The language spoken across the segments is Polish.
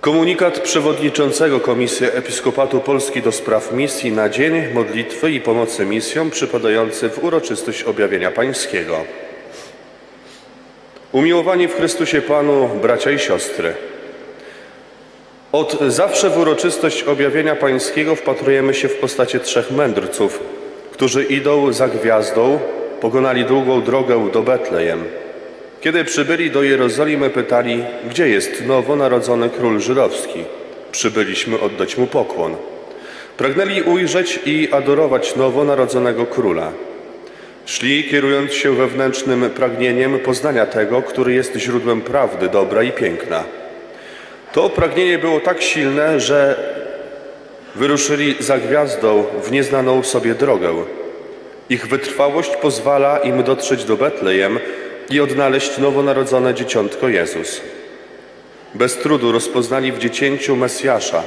Komunikat przewodniczącego Komisji Episkopatu Polski do spraw misji na dzień modlitwy i pomocy misjom przypadający w uroczystość objawienia pańskiego. Umiłowani w Chrystusie Panu, bracia i siostry. Od zawsze w uroczystość objawienia pańskiego wpatrujemy się w postacie trzech mędrców, którzy idą za gwiazdą, pokonali długą drogę do Betlejem. Kiedy przybyli do Jerozolimy, pytali, gdzie jest nowonarodzony król żydowski. Przybyliśmy oddać mu pokłon. Pragnęli ujrzeć i adorować nowonarodzonego króla. Szli kierując się wewnętrznym pragnieniem poznania tego, który jest źródłem prawdy, dobra i piękna. To pragnienie było tak silne, że wyruszyli za gwiazdą w nieznaną sobie drogę. Ich wytrwałość pozwala im dotrzeć do Betlejem i odnaleźć nowonarodzone dzieciątko Jezus. Bez trudu rozpoznali w dziecięciu Mesjasza,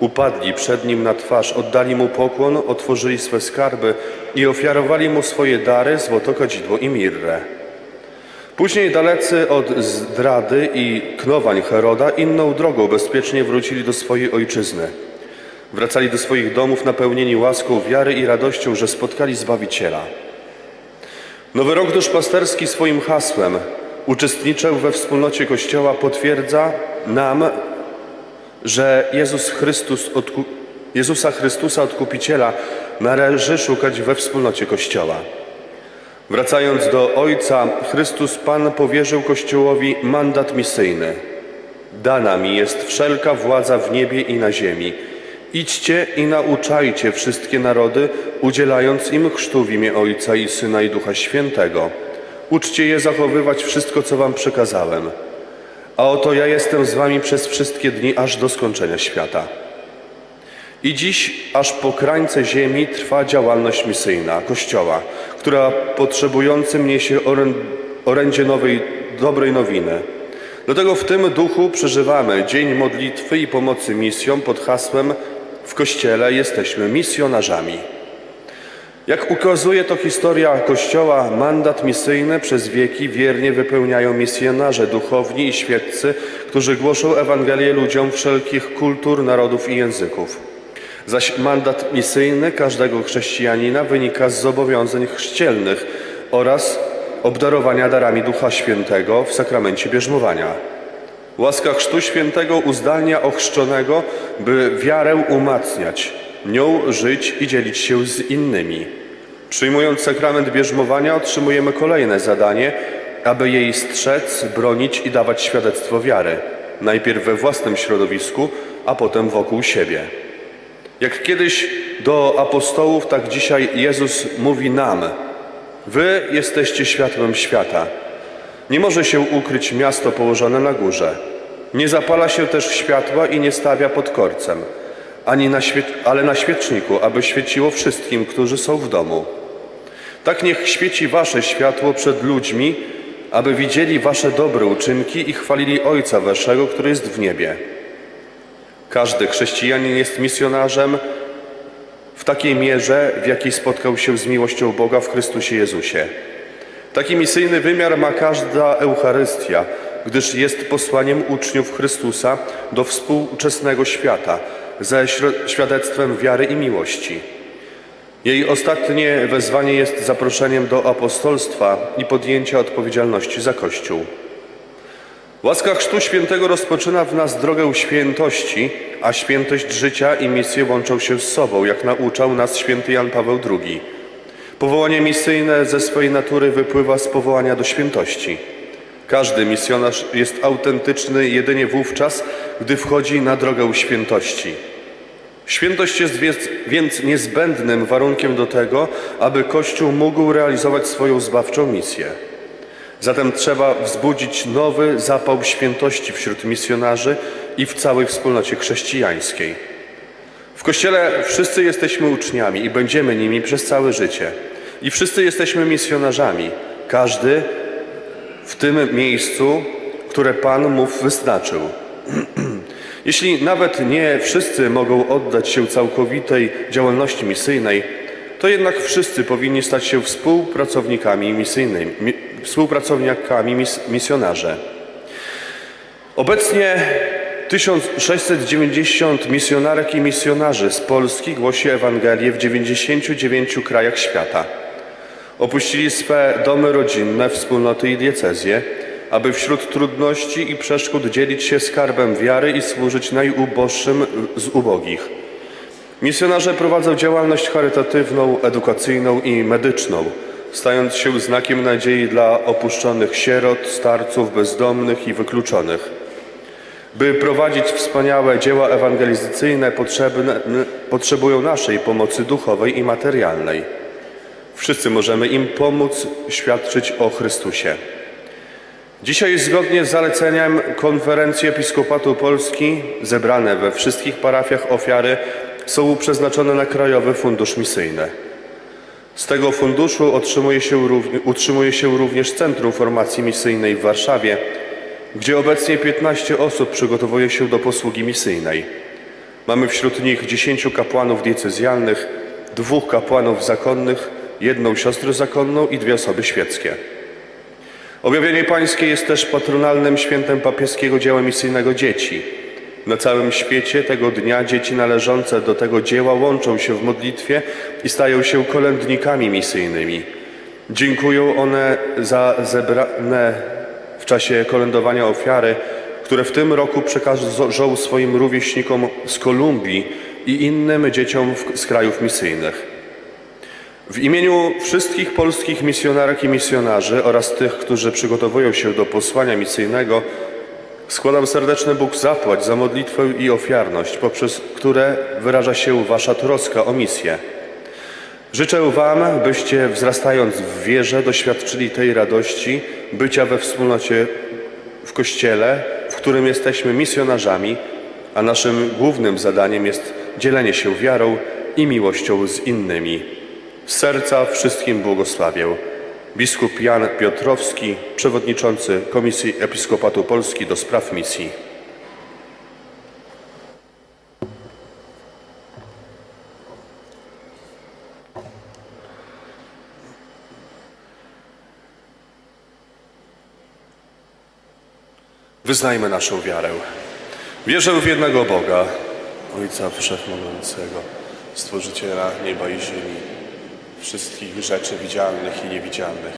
upadli przed nim na twarz, oddali mu pokłon, otworzyli swe skarby i ofiarowali mu swoje dary, złoto, kadzidło i mirrę. Później dalecy od zdrady i knowań Heroda inną drogą bezpiecznie wrócili do swojej ojczyzny. Wracali do swoich domów napełnieni łaską wiary i radością, że spotkali Zbawiciela. Nowy rok duszpasterski swoim hasłem uczestniczę we wspólnocie Kościoła potwierdza nam, że Jezus Chrystus, Jezusa Chrystusa Odkupiciela należy szukać we wspólnocie Kościoła. Wracając do Ojca, Chrystus Pan powierzył Kościołowi mandat misyjny. Dana mi jest wszelka władza w niebie i na ziemi. Idźcie i nauczajcie wszystkie narody, udzielając im chrztu w imię Ojca i Syna i Ducha Świętego. Uczcie je zachowywać wszystko, co wam przekazałem. A oto ja jestem z wami przez wszystkie dni, aż do skończenia świata. I dziś, aż po krańce ziemi, trwa działalność misyjna Kościoła, która potrzebującym niesie orę- orędzie nowej, dobrej nowiny. Dlatego w tym duchu przeżywamy Dzień Modlitwy i Pomocy Misjom pod hasłem W Kościele jesteśmy misjonarzami. Jak ukazuje to historia Kościoła, mandat misyjny przez wieki wiernie wypełniają misjonarze duchowni i świeccy, którzy głoszą Ewangelię ludziom wszelkich kultur, narodów i języków. Zaś mandat misyjny każdego chrześcijanina wynika z zobowiązań chrzcielnych oraz obdarowania darami Ducha Świętego w sakramencie bierzmowania. Łaska Chrztu Świętego uzdalnia ochrzczonego, by wiarę umacniać, nią żyć i dzielić się z innymi. Przyjmując sakrament bierzmowania otrzymujemy kolejne zadanie, aby jej strzec, bronić i dawać świadectwo wiary. Najpierw we własnym środowisku, a potem wokół siebie. Jak kiedyś do apostołów, tak dzisiaj Jezus mówi nam: Wy jesteście światłem świata. Nie może się ukryć miasto położone na górze. Nie zapala się też światła i nie stawia pod korcem, ani na ale na świeczniku, aby świeciło wszystkim, którzy są w domu. Tak niech świeci wasze światło przed ludźmi, aby widzieli wasze dobre uczynki i chwalili Ojca waszego, który jest w niebie. Każdy chrześcijanin jest misjonarzem w takiej mierze, w jakiej spotkał się z miłością Boga w Chrystusie Jezusie. Taki misyjny wymiar ma każda Eucharystia, gdyż jest posłaniem uczniów Chrystusa do współczesnego świata ze świadectwem wiary i miłości. Jej ostatnie wezwanie jest zaproszeniem do apostolstwa i podjęcia odpowiedzialności za Kościół. Łaska Chrztu Świętego rozpoczyna w nas drogę świętości, a świętość życia i misję łączą się z sobą, jak nauczał nas święty Jan Paweł II. Powołanie misyjne ze swojej natury wypływa z powołania do świętości. Każdy misjonarz jest autentyczny jedynie wówczas, gdy wchodzi na drogę świętości. Świętość jest więc, niezbędnym warunkiem do tego, aby Kościół mógł realizować swoją zbawczą misję. Zatem trzeba wzbudzić nowy zapał świętości wśród misjonarzy i w całej wspólnocie chrześcijańskiej. W Kościele wszyscy jesteśmy uczniami i będziemy nimi przez całe życie. I wszyscy jesteśmy misjonarzami, każdy w tym miejscu, które Pan mu wyznaczył. Jeśli nawet nie wszyscy mogą oddać się całkowitej działalności misyjnej, to jednak wszyscy powinni stać się współpracownikami misyjnymi, mi, współpracownikami mis, misjonarze. Obecnie 1690 misjonarek i misjonarzy z Polski głosi Ewangelię w 99 krajach świata. Opuścili swe domy rodzinne, wspólnoty i diecezje, aby wśród trudności i przeszkód dzielić się skarbem wiary i służyć najuboższym z ubogich. Misjonarze prowadzą działalność charytatywną, edukacyjną i medyczną, stając się znakiem nadziei dla opuszczonych sierot, starców, bezdomnych i wykluczonych. By prowadzić wspaniałe dzieła ewangelizacyjne, potrzebne, potrzebują naszej pomocy duchowej i materialnej. Wszyscy możemy im pomóc świadczyć o Chrystusie. Dzisiaj zgodnie z zaleceniem Konferencji Episkopatu Polski zebrane we wszystkich parafiach ofiary są przeznaczone na Krajowy Fundusz Misyjny. Z tego funduszu otrzymuje się, utrzymuje się również Centrum Formacji Misyjnej w Warszawie, gdzie obecnie 15 osób przygotowuje się do posługi misyjnej. Mamy wśród nich 10 kapłanów diecezjalnych, dwóch kapłanów zakonnych, jedną siostrę zakonną i dwie osoby świeckie. Objawienie Pańskie jest też patronalnym świętem papieskiego dzieła misyjnego dzieci. Na całym świecie tego dnia dzieci należące do tego dzieła łączą się w modlitwie i stają się kolędnikami misyjnymi. Dziękują one za zebrane w czasie kolędowania ofiary, które w tym roku przekażą swoim rówieśnikom z Kolumbii i innym dzieciom z krajów misyjnych. W imieniu wszystkich polskich misjonarek i misjonarzy oraz tych, którzy przygotowują się do posłania misyjnego, składam serdeczny Bóg zapłać za modlitwę i ofiarność, poprzez które wyraża się Wasza troska o misję. Życzę Wam, byście wzrastając w wierze doświadczyli tej radości bycia we wspólnocie w Kościele, w którym jesteśmy misjonarzami, a naszym głównym zadaniem jest dzielenie się wiarą i miłością z innymi. Z serca wszystkim błogosławię. Biskup Jan Piotrowski, przewodniczący Komisji Episkopatu Polski do spraw misji. Wyznajmy naszą wiarę. Wierzę w jednego Boga, Ojca Wszechmogącego, Stworzyciela nieba i ziemi, wszystkich rzeczy widzialnych i niewidzialnych.